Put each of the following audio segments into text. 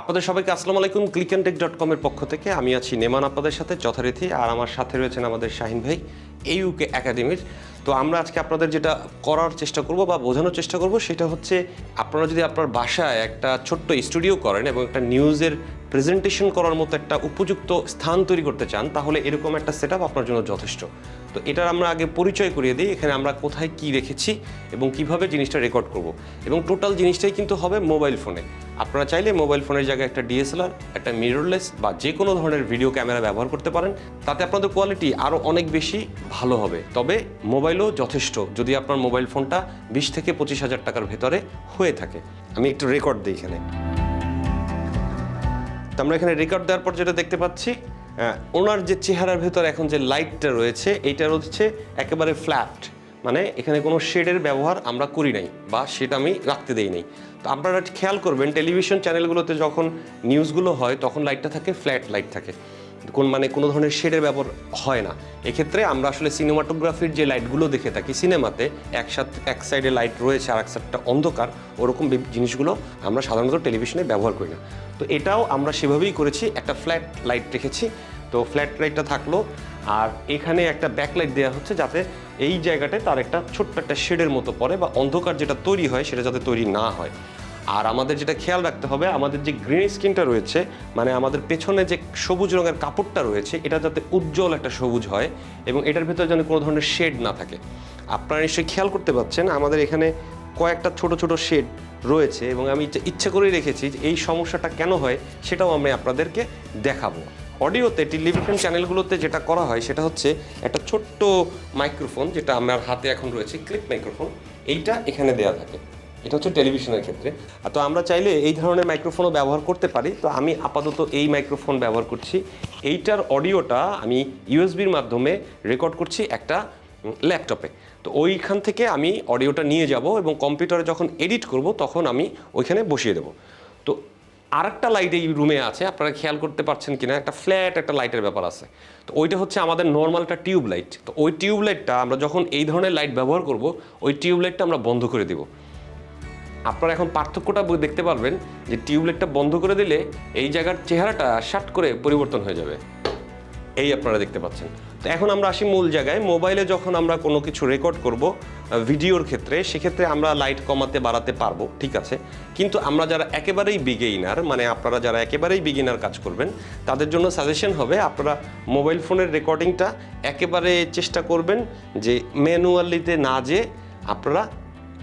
আপনাদের সবাইকে আসসালামু আলাইকুম ক্লিক অ্যান্ড টেক ডট কমের পক্ষ থেকে। আমি আছি নেমান আপনাদের সাথে, যথারীতি। আর আমার সাথে রয়েছেন আমাদের শাহিন ভাই এই ইউকে একাডেমির তো আমরা আজকে আপনাদের যেটা করার চেষ্টা করব বা বোঝানোর চেষ্টা করব, সেটা হচ্ছে আপনারা যদি আপনার বাসায় একটা ছোট্ট স্টুডিও করেন এবং একটা নিউজের প্রেজেন্টেশন করার মতো একটা উপযুক্ত স্থান তৈরি করতে চান, তাহলে এরকম একটা সেট আপনার জন্য যথেষ্ট। তো এটার আমরা আগে পরিচয় করিয়ে দিই, এখানে আমরা কোথায় কি রেখেছি এবং কীভাবে জিনিসটা রেকর্ড করব। এবং টোটাল জিনিসটাই কিন্তু হবে মোবাইল ফোনে আপনারা চাইলে মোবাইল ফোনের জায়গায় একটা ডিএসএলআর, একটা মিররলেস বা যে কোনো ধরনের ভিডিও ক্যামেরা ব্যবহার করতে পারেন। তাতে আপনাদের কোয়ালিটি আরও অনেক বেশি ভালো হবে। তবে মোবাইলও যথেষ্ট, যদি আপনার মোবাইল ফোনটা বিশ থেকে পঁচিশ হাজার টাকার ভেতরে হয়ে থাকে। আমি একটু রেকর্ড দিই এখানে। তো আমরা এখানে রেকর্ড দেওয়ার পর যেটা দেখতে পাচ্ছি ওনার যে চেহারার ভেতর এখন যে লাইটটা রয়েছে এইটার হচ্ছে একেবারে ফ্ল্যাট মানে এখানে কোনো শেডের ব্যবহার আমরা করি নাই বা সেটা আমি রাখতে দেই নাই। আপনারা খেয়াল করবেন, টেলিভিশন চ্যানেলগুলোতে যখন নিউজগুলো হয়, তখন লাইটটা থাকে, ফ্ল্যাট লাইট থাকে। কোন মানে কোনো ধরনের শেডের ব্যবহার হয় না। এক্ষেত্রে আমরা আসলে সিনেমাটোগ্রাফির যে লাইটগুলো দেখে থাকি সিনেমাতে, একসাথে, এক সাইডে লাইট রয়েছে আর এক সাইডটা অন্ধকার, ওরকম জিনিসগুলো আমরা সাধারণত টেলিভিশনে ব্যবহার করি না। তো এটাও আমরা সেভাবেই করেছি, একটা ফ্ল্যাট লাইট রেখেছি। তো ফ্ল্যাট লাইটটা থাকল, আর এখানে একটা ব্যাকলাইট দেওয়া হচ্ছে যাতে এই জায়গাটায় তার একটা ছোট্ট একটা শেডের মতো পড়ে বা অন্ধকার যেটা তৈরি হয় সেটা যাতে তৈরি না হয়। আর আমাদের যেটা খেয়াল রাখতে হবে, আমাদের যে গ্রিন স্কিনটা রয়েছে মানে আমাদের পেছনে যে সবুজ রঙের কাপড়টা রয়েছে, এটা যাতে উজ্জ্বল একটা সবুজ হয় এবং এটার ভেতরে যেন কোনো ধরনের শেড না থাকে। আপনারা নিশ্চয়ই খেয়াল করতে পারছেন আমাদের এখানে কয়েকটা ছোট ছোট শেড রয়েছে এবং আমি ইচ্ছে- করেই রেখেছি যে এই সমস্যাটা কেন হয় সেটাও আমি আপনাদেরকে দেখাবো। অডিওতে টেলিভিশন চ্যানেলগুলোতে যেটা করা হয় সেটা হচ্ছে একটা ছোট্ট মাইক্রোফোন যেটা আমার হাতে এখন রয়েছে ক্লিপ মাইক্রোফোন এইটা এখানে দেওয়া থাকে। এটা হচ্ছে টেলিভিশনের ক্ষেত্রে। তো আমরা চাইলে এই ধরনের মাইক্রোফোনও ব্যবহার করতে পারি। তো আমি আপাতত এই মাইক্রোফোন ব্যবহার করছি। এইটার অডিওটা আমি ইউএসবির মাধ্যমে রেকর্ড করছি একটা ল্যাপটপে তো ওইখান থেকে আমি অডিওটা নিয়ে যাব এবং কম্পিউটারে যখন এডিট করব, তখন আমি ওইখানে বসিয়ে দেবো। তো আরেকটা লাইট এই রুমে আছে। আপনারা খেয়াল করতে পারছেন কিনা? একটা ফ্ল্যাট একটা লাইটের ব্যাপার আছে। তো ওইটা হচ্ছে আমাদের নর্মাল একটা টিউব লাইট তো ওই টিউব লাইটটা আমরা যখন এই ধরনের লাইট ব্যবহার করব, ওই টিউব লাইটটা আমরা বন্ধ করে দিব। আপনারা এখন পার্থক্যটা দেখতে পারবেন যে টিউবলাইটটা বন্ধ করে দিলে এই জায়গার চেহারাটা শার্ট করে পরিবর্তন হয়ে যাবে। এই আপনারা দেখতে পাচ্ছেন। তো এখন আমরা আসি মূল জায়গায়। মোবাইলে যখন আমরা কোনো কিছু রেকর্ড করব ভিডিওর ক্ষেত্রে, সেক্ষেত্রে আমরা লাইট কমাতে, বাড়াতে পারব, ঠিক আছে? কিন্তু আমরা যারা একেবারেই বিগেইনার মানে আপনারা যারা একেবারেই বিগিনার কাজ করবেন, তাদের জন্য সাজেশন হবে আপনারা মোবাইল ফোনের রেকর্ডিংটা একেবারে চেষ্টা করবেন যে ম্যানুয়ালিতে না যে আপনারা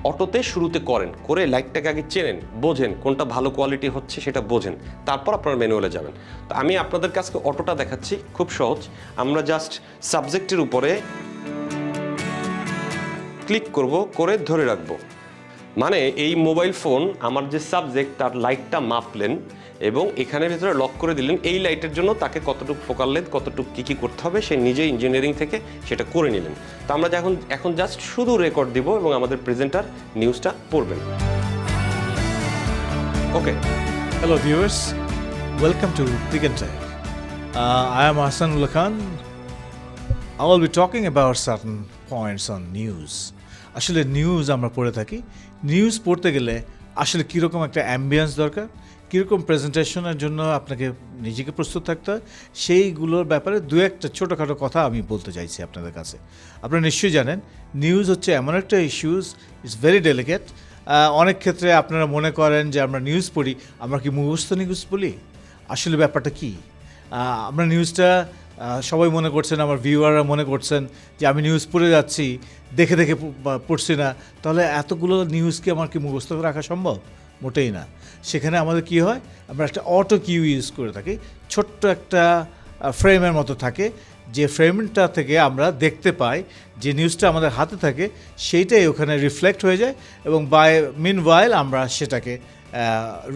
অটোতে শুরুতে করেন, করে লাইটটাকে আগে চেনেন, বোঝেন কোনটা ভালো কোয়ালিটি হচ্ছে সেটা বোঝেন, তারপর আপনার ম্যানুয়ালে যাবেন। তো আমি আপনাদের কাছে অটোটা দেখাচ্ছি, খুব সহজ। আমরা জাস্ট সাবজেক্টের উপরে ক্লিক করব, করে ধরে রাখব। মানে এই মোবাইল ফোন আমার যে সাবজেক্ট তার লাইটটা মাপলেন এবং এখানের ভিতরে লক করে দিলেন এই লাইটের জন্য তাকে কতটুকু ফোকাল লেন্থ কতটুকু কী কী করতে হবে সে নিজে ইঞ্জিনিয়ারিং থেকে সেটা করে নিলেন তো আমরা এখন এখন জাস্ট শুধু রেকর্ড দিব এবং আমাদের প্রেজেন্টার নিউজটা পড়বেন okay hello. Welcome to Click and Tech. Uh, I am Hassan Ullah Khan. I will be talking about certain points on. আসলে নিউজ আমরা পড়ে থাকি নিউজ পড়তে গেলে আসলে কীরকম একটা অ্যাম্বিয়েন্স দরকার কীরকম প্রেজেন্টেশনের জন্য আপনাকে নিজেকে প্রস্তুত থাকতে হয়, সেইগুলোর ব্যাপারে দু একটা ছোটোখাটো কথা আমি বলতে চাইছি আপনাদের কাছে। আপনারা নিশ্চয়ই জানেন নিউজ হচ্ছে এমন একটা ইস্যুস ইটস ভেরি ডেলিকেট অনেক ক্ষেত্রে আপনারা মনে করেন যে আমরা নিউজ পড়ি, আমরা কি মুখস্থ নিউজ বলি? আসলে ব্যাপারটা কি? আমরা নিউজটা সবাই মনে করছেন, আমার ভিউয়াররা মনে করছেন যে আমি নিউজ পড়ে যাচ্ছি, দেখে দেখে পড়ছি না, তাহলে এতগুলো নিউজকে আমার কি মুখস্থ রাখা সম্ভব? মোটেই না। সেখানে আমাদের কি হয়? আমরা একটা অটো কিউ ইউজ করে থাকি। ছোট্ট একটা ফ্রেমের মতো থাকে। যে ফ্রেমটা থেকে আমরা দেখতে পাই, যে নিউজটা আমাদের হাতে থাকে, সেইটাই ওখানে রিফ্লেক্ট হয়ে যায় এবং বাই মিন আমরা সেটাকে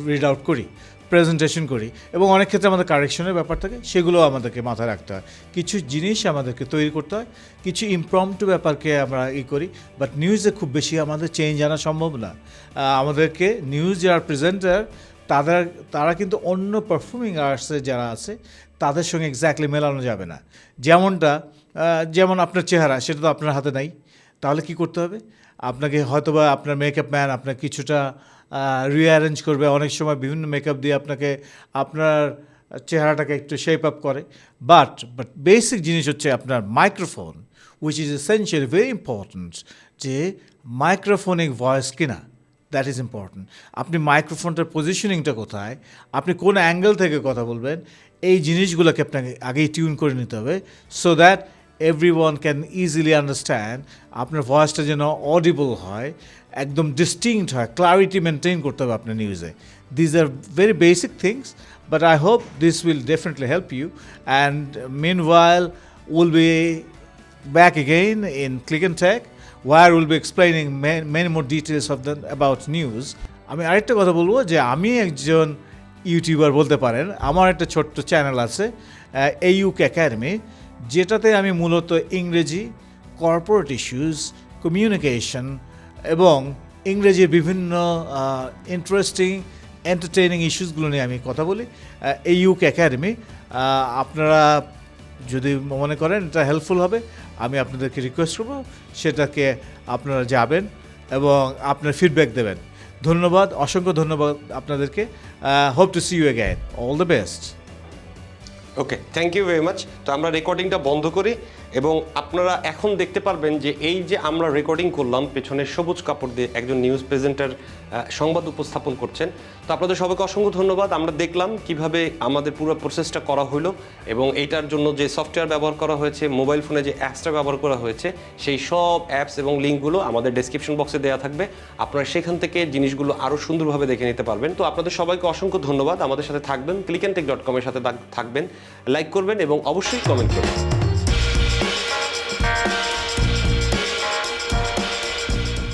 রিড আউট করি। প্রেজেন্টেশন করি। এবং অনেক ক্ষেত্রে আমাদের কারেকশনের ব্যাপার থাকে সেগুলো আমাদেরকে মাথায় রাখতে হয়। কিছু জিনিস আমাদেরকে তৈরি করতে হয়, কিছু ইমপ্রম্পটু ব্যাপারকে আমরা ই করি বাট নিউজে খুব বেশি আমাদের চেঞ্জ আনা সম্ভব না। আমাদেরকে নিউজ যারা প্রেজেন্টার তাদের, তারা কিন্তু অন্য পারফর্মিং আর্টসে যারা আছে, তাদের সঙ্গে এক্স্যাক্টলি মেলানো যাবে না। যেমনটা যেমন আপনার চেহারা, সেটা তো আপনার হাতে নাই। তাহলে কি করতে হবে? আপনাকে হয়তোবা আপনার মেকআপ ম্যান আপনার কিছুটা রিঅ্যারেঞ্জ করবে। অনেক সময় বিভিন্ন মেকআপ দিয়ে আপনাকে, আপনার চেহারাটাকে একটু শেপ আপ করে। বাট বাট বেসিক জিনিস হচ্ছে আপনার microphone which is essential very important যে মাইক্রোফোনিক ভয়েস কিনা দ্যাট ইজ ইম্পর্ট্যান্ট আপনি মাইক্রোফোনটার পজিশনিংটা কোথায়, আপনি কোন অ্যাঙ্গেল থেকে কথা বলবেন, এই জিনিসগুলোকে আপনাকে আগেই টিউন করে নিতে হবে so that everyone can easily understand আপনার ভয়েসটা যেন অডিবল হয় একদম ডিস্টিংক্ট হয় ক্লারিটি মেনটেন করতে হবে আপনার নিউজে these are very basic things but I hope this will definitely help you and meanwhile will be back again in click and Tech, where we'll be explaining ma- many details of the the news আমি আরেকটা কথা বলব যে আমি একজন YouTuber বলতে পারেন আমার একটা ছোট্ট চ্যানেল আছে এইউক একাডেমি যেটাতে আমি মূলত ইংরেজি কর্পোরেট ইস্যুস কমিউনিকেশন এবং ইংরেজির বিভিন্ন ইন্টারেস্টিং এন্টারটেইনিং ইস্যুসগুলো নিয়ে আমি কথা বলি। এই ইউক একাডেমি আপনারা যদি মনে করেন এটা হেল্পফুল হবে, আমি আপনাদেরকে রিকোয়েস্ট করব, সেটাকে আপনারা যাবেন এবং আপনার ফিডব্যাক দেবেন। ধন্যবাদ, অসংখ্য ধন্যবাদ আপনাদেরকে। Hope to see you again all the best okay thank you very much তো আমরা রেকর্ডিংটা বন্ধ করি। এবং আপনারা এখন দেখতে পারবেন যে এই যে আমরা রেকর্ডিং করলাম, পেছনে সবুজ কাপড় দিয়ে একজন নিউজ প্রেজেন্টার সংবাদ উপস্থাপন করছেন। তো আপনাদের সবাইকে অসংখ্য ধন্যবাদ। আমরা দেখলাম কীভাবে আমাদের পুরো প্রসেসটা করা হলো এবং এইটার জন্য যে সফটওয়্যার ব্যবহার করা হয়েছে মোবাইল ফোনে যে অ্যাপসটা ব্যবহার করা হয়েছে, সেই সব অ্যাপস এবং লিঙ্কগুলো আমাদের ডেসক্রিপশন বক্সে দেওয়া থাকবে। আপনারা সেখান থেকে জিনিসগুলো আরও সুন্দরভাবে দেখে নিতে পারবেন। তো আপনাদের সবাইকে অসংখ্য ধন্যবাদ। আমাদের সাথে থাকবেন ক্লিক অ্যান্ড টেক ডট কমের সাথে থাকবেন। লাইক করবেন এবং অবশ্যই কমেন্ট করবেন।